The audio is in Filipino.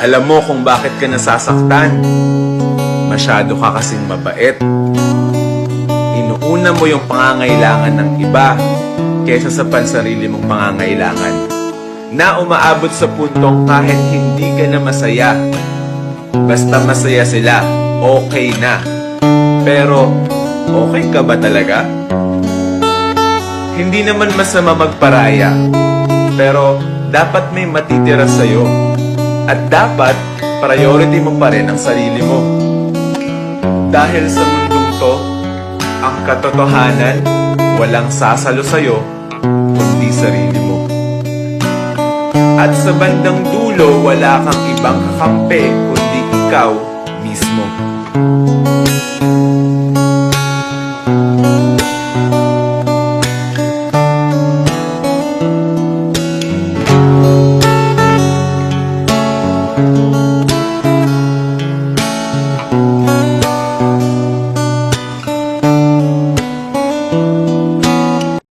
Alam mo kung bakit ka nasasaktan. Masyado ka kasing mabait. Inuuna mo yung pangangailangan ng iba kaysa sa pansarili mong pangangailangan. Na umaabot sa puntong kahit hindi ka na masaya. Basta masaya sila, okay na. Pero, okay ka ba talaga? Hindi naman masama magparaya. Pero, dapat may matitira sa'yo. At dapat, priority mo pa rin ang sarili mo. Dahil sa mundong to, ang katotohanan, walang sasalo sa'yo, kundi sarili mo. At sa bandang dulo, wala kang ibang kakampi, kundi ikaw mismo.